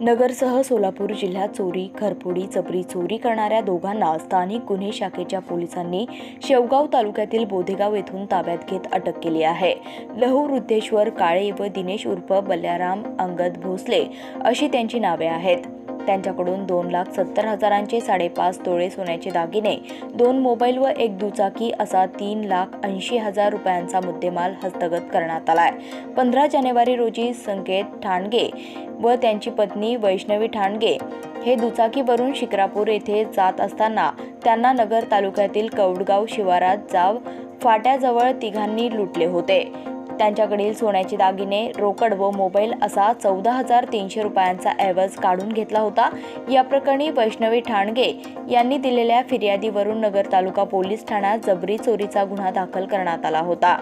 नगरसह सोलापूर जिल्ह्यात चोरी खरपुडी चपरी चोरी करणाऱ्या दोघांना स्थानिक गुन्हे शाखेच्या पोलिसांनी शेवगाव तालुक्यातील बोधेगाव येथून ताब्यात घेत अटक केली आहे. लहू रुद्धेश्वर काळे व दिनेश उर्फ बल्याराम अंगद भोसले अशी त्यांची नावे आहेत. त्यांच्याकडून दोन लाख सत्तर हजारांचे साडेपाच तोळे सोन्याचे दागिने दोन मोबाईल व एक दुचाकी असा तीन लाख ऐंशी हजार रुपयांचा मुद्देमाल हस्तगत करण्यात आलाय. पंधरा जानेवारी रोजी संकेत ठाणगे व त्यांची पत्नी वैष्णवी ठाणगे हे दुचाकीवरून शिक्रापूर येथे जात असताना त्यांना नगर तालुक्यातील कौडगाव शिवारात जाव फाट्याजवळ तिघांनी लुटले होते. त्यांच्याकडील सोन्याचे दागिने रोकड व मोबाईल असा चौदा हजार तीनशे रुपयांचा ऐवज काढून घेतला होता. या प्रकरणी वैष्णवी ठाणगे यांनी दिलेल्या फिर्यादीवरून नगर तालुका पोलीस ठाण्यात जबरी चोरीचा गुन्हा दाखल करण्यात आला होता.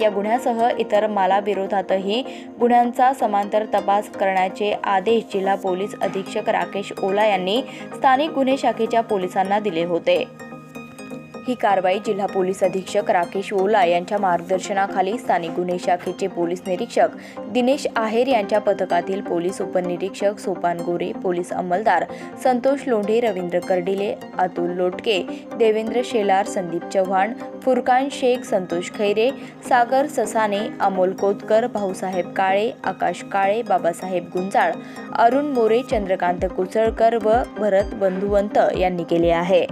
या गुन्ह्यासह इतर मालाविरोधातही गुन्ह्यांचा समांतर तपास करण्याचे आदेश जिल्हा पोलीस अधीक्षक राकेश ओला यांनी स्थानिक गुन्हे शाखेच्या पोलिसांना दिले होते. ही कारवाई जिल्हा पोलीस अधीक्षक राकेश ओला यांच्या मार्गदर्शनाखाली स्थानिक गुन्हे शाखेचे पोलीस निरीक्षक दिनेश आहेर यांच्या पथकातील पोलीस उपनिरीक्षक सोपान गोरे पोलीस अंमलदार संतोष लोंढे रवींद्र कर्डिले अतुल लोटके देवेंद्र शेलार संदीप चव्हाण फुरकान शेख संतोष खैरे सागर ससाने अमोल कोतकर भाऊसाहेब काळे आकाश काळे बाबासाहेब गुंजाळ अरुण मोरे चंद्रकांत कुचळकर व भरत बंधुवंत यांनी केले आहे.